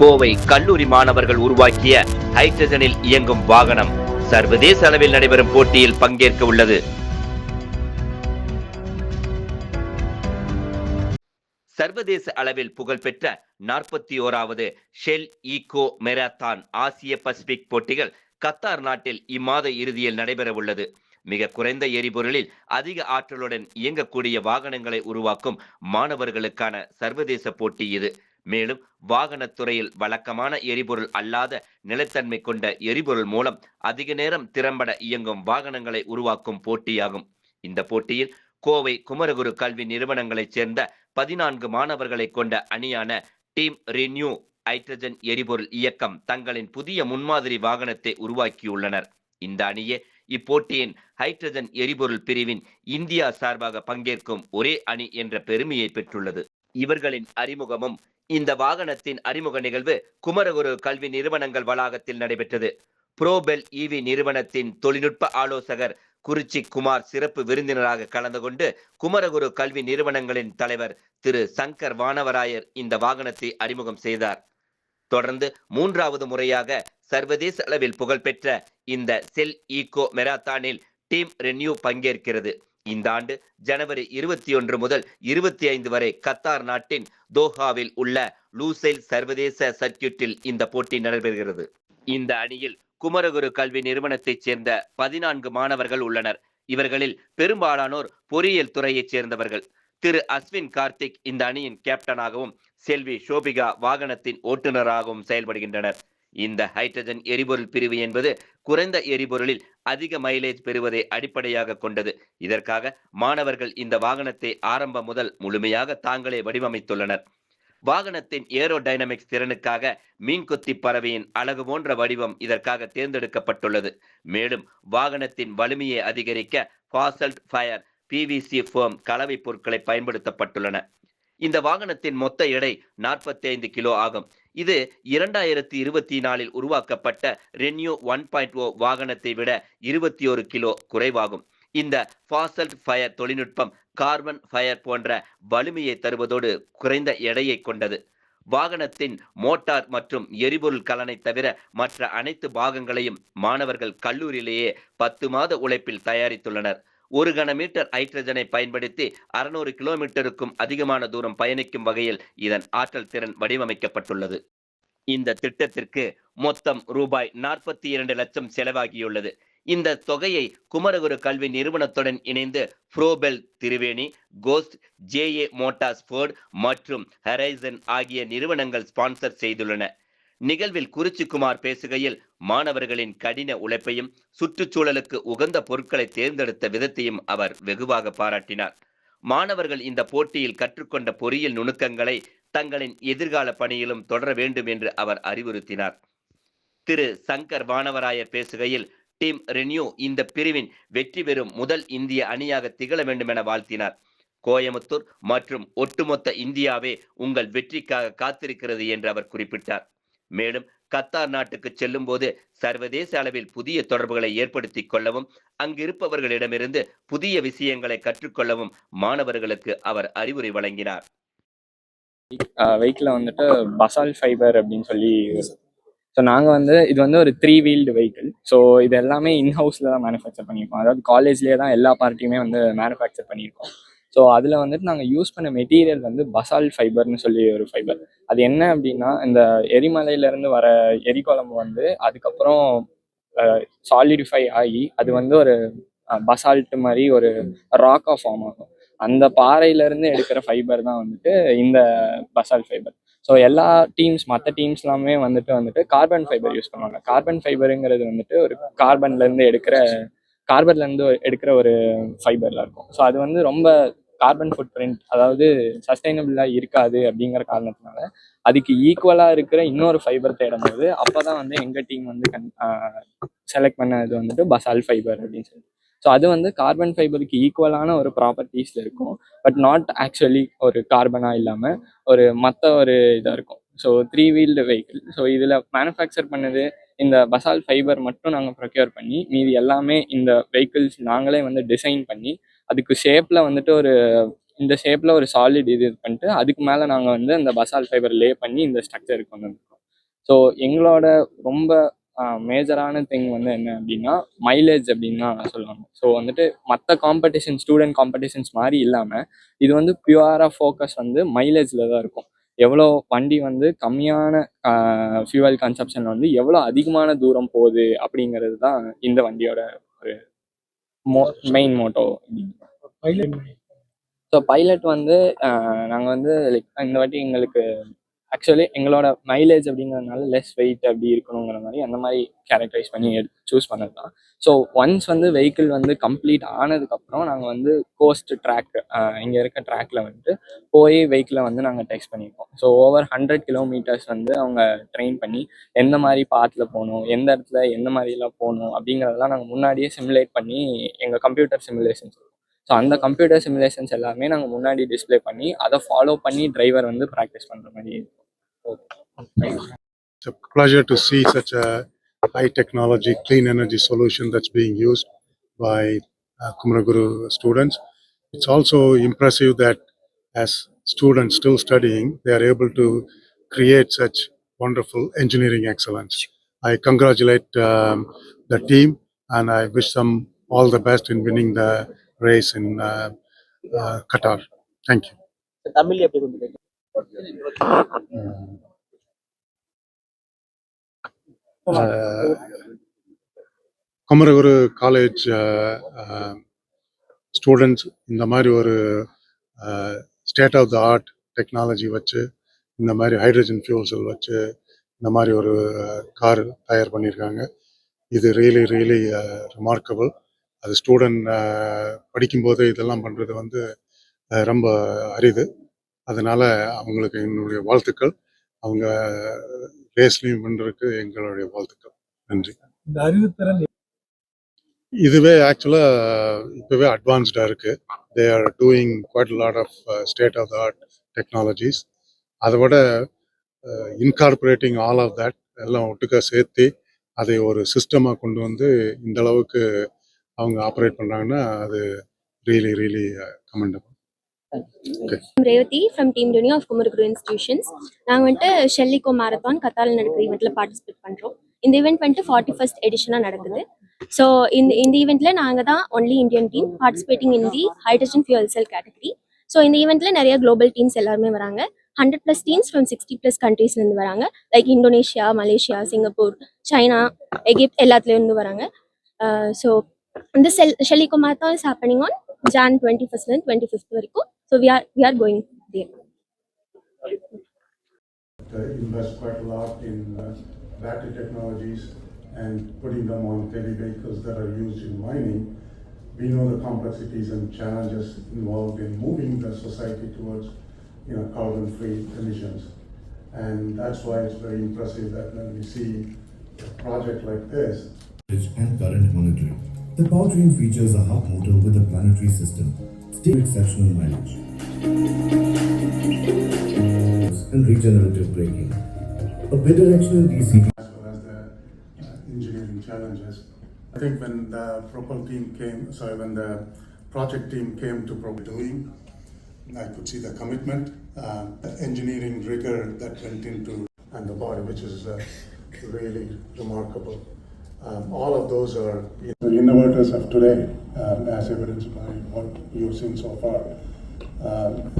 கோவை கல்லூரி மாணவர்கள் உருவாக்கிய ஹைட்ரஜனில் இயங்கும் வாகனம் சர்வதேச அளவில் நடைபெறும் போட்டியில் பங்கேற்க உள்ளது. சர்வதேச அளவில் புகழ்பெற்ற நாற்பத்தி ஓராவது ஷெல் ஈகோ மெராத்தான் ஆசிய பசிபிக் போட்டிகள் கத்தார் நாட்டில் இம்மாத இறுதியில் நடைபெற உள்ளது. மிக குறைந்த எரிபொருளில் அதிக ஆற்றலுடன் இயங்கக்கூடிய வாகனங்களை உருவாக்கும் மாணவர்களுக்கான சர்வதேச போட்டி இது. மேலும் வாகனத்துறையில் வழக்கமான எரிபொருள் அல்லாத நிலைத்தன்மை கொண்ட எரிபொருள் மூலம் அதிக நேரம் திறம்பட இயங்கும் வாகனங்களை உருவாக்கும் போட்டியாகும். இந்த போட்டியில் கோவை குமரகுரு கல்வி நிறுவனங்களைச் சேர்ந்த பதினான்கு மாணவர்களை கொண்ட அணியான டீம் ரினியூ ஹைட்ரஜன் எரிபொருள் இயக்கம் தங்களின் புதிய முன்மாதிரி வாகனத்தை உருவாக்கியுள்ளனர். இந்த அணியே இப்போட்டியின் ஹைட்ரஜன் எரிபொருள் பிரிவின் இந்தியா சார்பாக பங்கேற்கும் ஒரே அணி என்ற பெருமையை பெற்றுள்ளது. இவர்களின் அறிமுகமும் இந்த வாகனத்தின் அறிமுக நிகழ்வு குமரகுரு கல்வி நிறுவனங்கள் வளாகத்தில் நடைபெற்றது. புரோபெல் இவி நிறுவனத்தின் தொழில்நுட்ப ஆலோசகர் குறிச்சி குமார் சிறப்பு விருந்தினராக கலந்து கொண்டு குமரகுரு கல்வி நிறுவனங்களின் தலைவர் திரு சங்கர் வானவராயர் இந்த வாகனத்தை அறிமுகம் செய்தார். தொடர்ந்து மூன்றாவது முறையாக சர்வதேச அளவில் புகழ்பெற்ற இந்த செல் ஈகோ மெராத்தானில் டீம் ரென்யூ பங்கேற்கிறது. இந்த ஆண்டு ஜனவரி இருபத்தி ஒன்று முதல் இருபத்தி ஐந்து வரை கத்தார் நாட்டின் தோஹாவில் உள்ள லூசைல் சர்வதேச சர்க்கியூட்டில் இந்த போட்டி நடைபெறுகிறது. இந்த அணியில் குமரகுரு கல்வி நிறுவனத்தைச் சேர்ந்த பதினான்கு மாணவர்கள் உள்ளனர். இவர்களில் பெரும்பாலானோர் பொறியியல் துறையைச் சேர்ந்தவர்கள். திரு அஸ்வின் கார்த்திக் இந்த அணியின் கேப்டனாகவும் செல்வி ஷோபிகா வாகனத்தின் ஓட்டுநராகவும் செயல்படுகின்றனர். இந்த ஹைட்ரஜன் எரிபொருள் பிரிவு என்பது குறைந்த எரிபொருளில் அதிக மைலேஜ் பெறுவதை அடிப்படையாக கொண்டது. இதற்காக மாணவர்கள் இந்த வாகனத்தை ஆரம்பம் முதல் முழுமையாக தாங்களே வடிவமைத்துள்ளனர். வாகனத்தின் ஏரோடைனமிக்ஸ் திறனுக்காக மீன்கொத்தி பறவையின் அழகு போன்ற வடிவம் இதற்காக தேர்ந்தெடுக்கப்பட்டுள்ளது. மேலும் வாகனத்தின் வலிமையை அதிகரிக்க ஃபாசல்ட் ஃபயர் பிவிசி ஃபோம் கலவை பொருட்களை பயன்படுத்தப்பட்டுள்ளன. இந்த வாகனத்தின் மொத்த எடை 45 கிலோ ஆகும். இது இரண்டாயிரத்தி இருபத்தி நாலில் உருவாக்கப்பட்ட ரென்யூ ஒன் பாயிண்ட் ஓ வாகனத்தை விட இருபத்தி ஒரு கிலோ குறைவாகும். இந்த ஃபாசல்ட் ஃபயர் தொழில்நுட்பம் கார்பன் ஃபயர் போன்ற வலிமையை தருவதோடு குறைந்த எடையை கொண்டது. வாகனத்தின் மோட்டார் மற்றும் எரிபொருள் கலனை தவிர மற்ற அனைத்து பாகங்களையும் மாணவர்கள் கல்லூரியிலேயே பத்து மாத உழைப்பில் தயாரித்துள்ளனர். ஒரு கனமீட்டர் ஹைட்ரஜனை பயன்படுத்தி அறுநூறு கிலோமீட்டருக்கும் அதிகமான தூரம் பயணிக்கும் வகையில் இதன் ஆற்றல் திறன் வடிவமைக்கப்பட்டுள்ளது. இந்த திட்டத்திற்கு மொத்தம் ரூபாய் நாற்பத்தி இரண்டு லட்சம் செலவாகியுள்ளது. இந்த தொகையை குமரகுரு கல்வி நிறுவனத்துடன் இணைந்து Propel Triveni coast J A Motors Ford மற்றும் ஹரைசன் ஆகிய நிறுவனங்கள் ஸ்பான்சர் செய்துள்ளன. நிகழ்வில் குறிச்சிக்குமார் பேசுகையில் மாணவர்களின் கடின உழைப்பையும் சுற்றுச்சூழலுக்கு உகந்த பொருட்களை தேர்ந்தெடுத்த விதத்தையும் அவர் வெகுவாக பாராட்டினார். மாணவர்கள் இந்த போட்டியில் கற்றுக்கொண்ட பொறியியல் நுணுக்கங்களை தங்களின் எதிர்கால பணியிலும் தொடர வேண்டும் என்று அவர் அறிவுறுத்தினார். திரு. சங்கர் வானவராயர் பேசுகையில் டீம் ரெனியூ இந்த பிரிவின் வெற்றி பெறும் முதல் இந்திய அணியாக திகழ வேண்டும் என வாழ்த்தினார். கோயமுத்தூர் மற்றும் ஒட்டுமொத்த இந்தியாவே உங்கள் வெற்றிக்காக காத்திருக்கிறது என்று அவர் குறிப்பிட்டார். மேலும் கத்தார் நாட்டுக்கு செல்லும் போது சர்வதேச அளவில் புதிய தொடர்புகளை ஏற்படுத்திக் கொள்ளவும் அங்கிருப்பவர்களிடமிருந்து புதிய விஷயங்களை கற்றுக்கொள்ளவும் மாணவர்களுக்கு அவர் அறிவுரை வழங்கினார். வெஹிக்கிளை வந்துட்டு பசால் ஃபைபர் அப்படின்னு சொல்லி ஸோ நாங்கள் வந்து இது வந்து ஒரு த்ரீ வீல்டு வெஹிக்கிள் ஸோ இது எல்லாமே இன்ஹவுஸில் தான் மேனுஃபேக்சர் பண்ணியிருக்கோம். அதாவது காலேஜ்லேயே தான் எல்லா பார்ட்டியுமே வந்து மேனுஃபேக்சர் பண்ணியிருக்கோம். ஸோ அதில் வந்துட்டு நாங்கள் யூஸ் பண்ண மெட்டீரியல் வந்து பசால் ஃபைபர்னு சொல்லி ஒரு ஃபைபர் அது என்ன அப்படின்னா இந்த எரிமலையிலேருந்து வர எரிகுழம்பு வந்து அதுக்கப்புறம் சாலிடிஃபை ஆகி அது வந்து ஒரு பசால்ட் மாதிரி ஒரு ராக்காக ஃபார்ம் ஆகும். அந்த பாறையிலேருந்து எடுக்கிற ஃபைபர் தான் வந்துட்டு இந்த பசால் ஃபைபர் ஸோ எல்லா டீம்ஸ் மற்ற டீம்ஸ் எல்லாமே வந்துட்டு வந்துட்டு கார்பன் ஃபைபர் யூஸ் பண்ணுவாங்க. கார்பன் ஃபைபருங்கிறது வந்துட்டு ஒரு கார்பன்லேருந்து எடுக்கிற கார்பன்லேருந்து எடுக்கிற ஒரு ஃபைபரில் இருக்கும். ஸோ அது வந்து ரொம்ப கார்பன் ஃபுட் பிரிண்ட் அதாவது சஸ்டைனபிளாக இருக்காது அப்படிங்கிற காரணத்தினால அதுக்கு ஈக்குவலாக இருக்கிற இன்னொரு ஃபைபர் தேடும் போது அப்போ தான் வந்து எங்கள் டீம் வந்து கன் செலக்ட் பண்ண இது வந்துட்டு பசால் ஃபைபர் அப்படின்னு சொல்லி ஸோ அது வந்து கார்பன் ஃபைபருக்கு ஈக்குவலான ஒரு ப்ராப்பர்ட்டிஸில் இருக்கும். பட் நாட் ஆக்சுவலி ஒரு கார்பனாக இல்லாமல் ஒரு மற்ற ஒரு இதாக இருக்கும். So three wheeled vehicle so இதில் மேனுஃபேக்சர் பண்ணது இந்த பசால் ஃபைபர் மட்டும் நாங்கள் ப்ரொக்யூர் பண்ணி மீதி எல்லாமே இந்த வெஹிக்கிள்ஸ் நாங்களே வந்து டிசைன் பண்ணி அதுக்கு ஷேப்பில் வந்துட்டு ஒரு இந்த ஷேப்பில் ஒரு சாலிட் இது இது பண்ணிட்டு அதுக்கு மேலே நாங்கள் வந்து அந்த பசால் ஃபைபர் லே பண்ணி இந்த ஸ்ட்ரக்சருக்கு கொண்டு வந்துருக்கோம். ஸோ எங்களோட ரொம்ப மேஜரான திங் வந்து என்ன அப்படின்னா மைலேஜ் அப்படின்னு தான் சொல்லுவாங்க. ஸோ வந்துட்டு மற்ற காம்படிஷன் ஸ்டூடெண்ட் காம்படிஷன்ஸ் மாதிரி இல்லாமல் இது வந்து பியூராக ஃபோக்கஸ் வந்து மைலேஜில் தான் இருக்கும். எவ்வளோ வண்டி வந்து கம்மியான ஃபியூவல் கன்சப்ஷனில் வந்து எவ்வளோ அதிகமான தூரம் போகுது அப்படிங்கிறது தான் இந்த வண்டியோட ஒரு மோ மெயின் மோட்டோ ஸோ பைலட் வந்து நாங்கள் வந்து லைக் இந்த வாட்டி எங்களுக்கு ஆக்சுவலி எங்களோட மைலேஜ் அப்படிங்கிறதுனால லெஸ் வெயிட் அப்படி இருக்கணுங்கிற மாதிரி அந்த மாதிரி கேரக்டரைஸ் பண்ணி சூஸ் பண்ணது தான் ஸோ ஒன்ஸ் வந்து வெஹிக்கிள் வந்து கம்ப்ளீட் ஆனதுக்கப்புறம் நாங்கள் வந்து கோஸ்ட் ட்ராக் இங்கே இருக்க ட்ராக்ல வந்துட்டு போய் வெஹிக்கிளை வந்து நாங்கள் டெஸ்ட் பண்ணியிருக்கோம் ஸோ ஓவர் ஹண்ட்ரட் கிலோமீட்டர்ஸ் வந்து அவங்க ட்ரெயின் பண்ணி எந்த மாதிரி பாத்தில் போகணும் எந்த இடத்துல எந்த மாதிரிலாம் போகணும் அப்படிங்கிறதெல்லாம் நாங்கள் முன்னாடியே சிமுலேட் பண்ணி எங்கள் கம்ப்யூட்டர் சிமுலேஷன் ஸோ அந்த கம்ப்யூட்டர் சிமுலேஷன்ஸ் எல்லாமே நாங்கள் முன்னாடி டிஸ்ப்ளே பண்ணி அதை ஃபாலோ பண்ணி டிரைவர் வந்து ப்ராக்டிஸ் பண்ணுற மாதிரி இருக்கும் It's a pleasure to see such a high technology, clean energy solution that's being used by uh, Kumaraguru students. It's also impressive that as students still studying, they are able to create such wonderful engineering excellence. I congratulate um, the team and I wish them all the best in winning the race in uh, uh, Qatar. Thank you. Tamil எப்படி Kumaraguru college students இந்த மாதிரி ஒரு state of the art technology வச்சு இந்த மாதிரி hydrogen fuel செல் வச்சு இந்த மாதிரி ஒரு கார் தயார் பண்ணியிருக்காங்க இது ரியலி ரியலி ரிமார்க்கபிள் அது ஸ்டூடெண்ட் படிக்கும்போது இதெல்லாம் பண்ணுறது வந்து ரொம்ப அரிது. அதனால அவங்களுக்கு என்னுடைய வாழ்த்துக்கள். அவங்க ரேஸ்லையும் பண்ணுறதுக்கு எங்களுடைய வாழ்த்துக்கள். நன்றி. இந்த அறிவுத்திறன் இதுவே ஆக்சுவலா இப்பவே அட்வான்ஸ்டா இருக்கு. They are doing quite lot of state of the art technologies அதை விட இன்கார்பரேட்டிங் ஆல் ஆஃப் தட் எல்லாம் ஒட்டுக்கா சேர்த்து அதை ஒரு சிஸ்டமா கொண்டு வந்து இந்த அளவுக்கு அவங்க ஆப்ரேட் பண்ணுறாங்கன்னா அது really really commendable Revathi from team Tooni of Kumaraguru institutions நாங்கள் வந்துட்டு ஷெல்லிகோ மேரத்தான் கத்தால நடக்கிற ஈவெண்ட்டில் பார்ட்டிசிபேட் பண்ணுறோம் இந்த ஈவெண்ட் வந்துட்டு ஃபார்ட்டி ஃபர்ஸ்ட் எடிஷனாக நடக்குது. ஸோ இந்த இந்த ஈவெண்ட்டில் நாங்கள் தான் only Indian team participating in the hydrogen fuel cell category so இந்த ஈவெண்ட்டில் நிறைய குளோபல் டீம்ஸ் எல்லாருமே வராங்க. Hundred plus teams from sixty plus கண்ட்ரீஸ்லேருந்து வராங்க. Like Indonesia Malaysia Singapore China Egypt எல்லாத்துலேருந்து வராங்க. Uh, so this Shali Komata is happening on Jan 21st and 25th ವರೆಗೂ so we we are going there. invest quite a lot in uh, battery technologies and putting them on heavy vehicles that are used in mining. We know the complexities and challenges involved in moving the society towards you know, carbon-free emissions. And that's why it's very impressive that when we see a project like this. it's current monitoring. The powertrain features a hub motor with a planetary system, still exceptional mileage, and regenerative braking. A bidirectional DC as well as the uh, engineering challenges. I think when the Propel team came, sorry, when the project team came to Propel doing, I could see the commitment, uh, the engineering rigor that went into, and the body, which is uh, really remarkable. Um, all of those are the innovators of today, um, as evidenced by what you've seen so far. Um,